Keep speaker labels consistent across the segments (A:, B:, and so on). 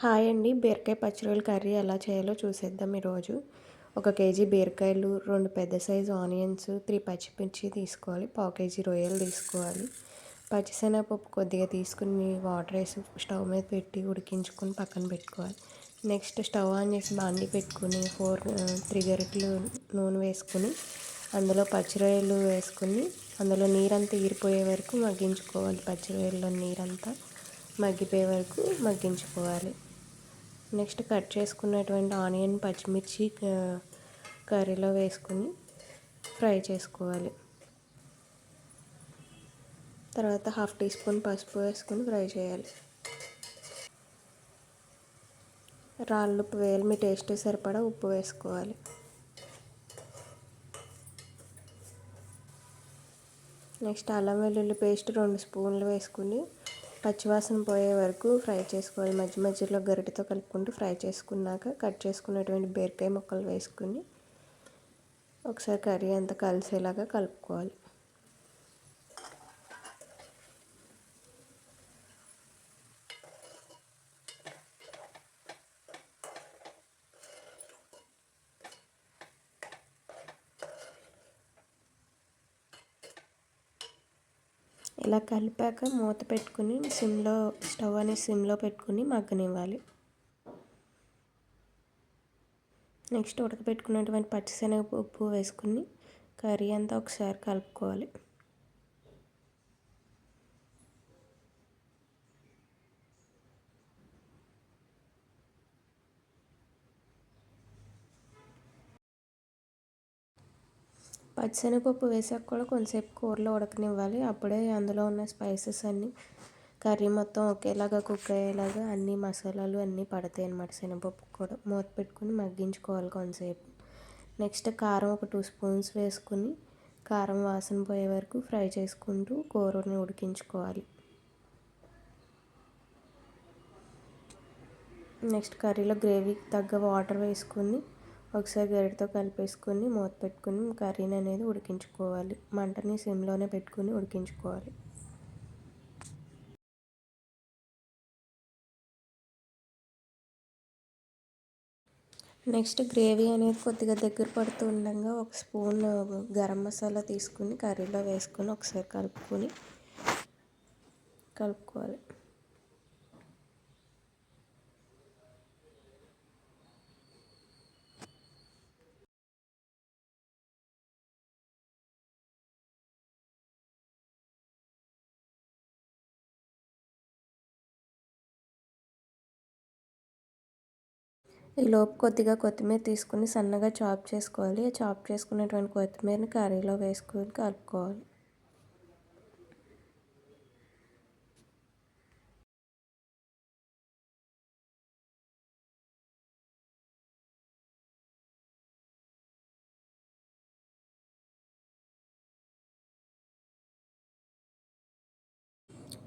A: Hi అండి. బీరకాయ పచ్చిరొయ్యల curry ఎలా చేయాలో చూసేద్దాం ఈరోజు. ఒక కేజీ బీరకాయలు రెండు పెద్ద సైజు ఆనియన్స్ త్రీ పచ్చిమిర్చి తీసుకోవాలి పావు కేజీ రొయ్యలు తీసుకోవాలి. పచ్చిశనగపప్పు కొద్దిగా తీసుకుని వాటర్ వేసి స్టవ్ మీద పెట్టి ఉడికించుకొని పక్కన పెట్టుకోవాలి. నెక్స్ట్ స్టవ్ ఆన్ చేసి బాండి పెట్టుకుని ఫోర్ త్రీ గరిటలు నూనె వేసుకుని అందులో పచ్చిరొయ్యలు వేసుకుని అందులో నీరంతా ఈరిపోయే వరకు మగ్గించుకోవాలి. పచ్చిరొయ్యల్లో నీరంతా మగ్గిపోయే వరకు మగ్గించుకోవాలి. నెక్స్ట్ కట్ చేసుకున్నటువంటి ఆనియన్ పచ్చిమిర్చి కర్రీలో వేసుకుని ఫ్రై చేసుకోవాలి. తర్వాత హాఫ్ టీ స్పూన్ పసుపు వేసుకొని ఫ్రై చేయాలి. రాళ్ళు ఉప్పు వేయాలి. మీ టేస్ట్ సరిపడా ఉప్పు వేసుకోవాలి. నెక్స్ట్ అల్లం వెల్లుల్లి పేస్ట్ రెండు స్పూన్లు వేసుకుని పచ్చివాసన పోయే వరకు ఫ్రై చేసుకోవాలి. మధ్య మధ్యలో గరిటెతో కలుపుకుంటూ ఫ్రై చేసుకున్నాక కట్ చేసుకున్నటువంటి బీరకాయ ముక్కలు వేసుకుని ఒకసారి కర్రీ అంతా కలిసేలాగా కలుపుకోవాలి. ఇలా కలిపాక మూత పెట్టుకుని సిమ్లో స్టవ్ అనేది సిమ్లో పెట్టుకుని మగ్గనివ్వాలి. నెక్స్ట్ ఉడకబెట్టుకున్నటువంటి పచ్చిశనగపప్పు వేసుకుని కర్రీ అంతా ఒకసారి కలుపుకోవాలి. పచ్చిశనగపప్పు వేసాక కూడా కొంతసేపు కూరలో ఉడకనివ్వాలి. అప్పుడే అందులో ఉన్న స్పైసెస్ అన్నీ కర్రీ మొత్తం ఒకేలాగా కుక్ అయ్యేలాగా అన్ని మసాలాలు అన్నీ పడతాయి అన్నమాట. శనగపప్పు కూడా మూత పెట్టుకుని మగ్గించుకోవాలి కొంతసేపు. నెక్స్ట్ కారం ఒక టూ స్పూన్స్ వేసుకుని కారం వాసన పోయే వరకు ఫ్రై చేసుకుంటూ కూరని ఉడికించుకోవాలి. నెక్స్ట్ కర్రీలో గ్రేవీకి తగ్గ వాటర్ వేసుకొని ఒకసారి గరిటతో కలిపేసుకొని మూత పెట్టుకుని కర్రీని అనేది ఉడికించుకోవాలి. మంటని సిమ్లోనే పెట్టుకుని ఉడికించుకోవాలి. నెక్స్ట్ గ్రేవీ అనేది కొద్దిగా దగ్గర పడుతూ ఉండగా ఒక స్పూన్ గరం మసాలా తీసుకుని కర్రీలో వేసుకొని ఒకసారి కలుపుకొని కలుపుకోవాలి. ఈ లోపు కొద్దిగా కొత్తిమీర తీసుకుని సన్నగా చాప్ చేసుకోవాలి. చాప్ చేసుకున్నటువంటి కొత్తిమీరని కర్రీలో వేసుకొని కలుపుకోవాలి.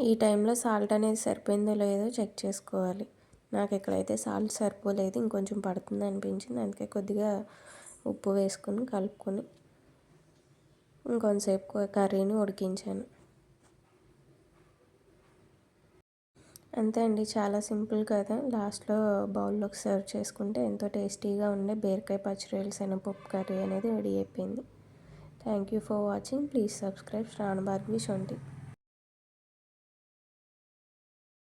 A: ఈ టైంలో సాల్ట్ అనేది సరిపోయిందో లేదో చెక్ చేసుకోవాలి. నాకు ఎక్కడైతే సాల్ట్ సరిపోలేదు ఇంకొంచెం పడుతుంది అనిపించింది. అందుకే కొద్దిగా ఉప్పు వేసుకొని కలుపుకొని ఇంకొంతసేపు కర్రీని ఉడికించాను. అంతే అండి. చాలా సింపుల్ కదా. లాస్ట్లో బౌల్లోకి సర్వ్ చేసుకుంటే ఎంతో టేస్టీగా ఉండే బీరకాయ పచ్చిరొయ్యల శనగపప్పు కర్రీ అనేది రెడీ అయిపోయింది. Thank you for watching. Please subscribe. Sravana Bhargavi Shonti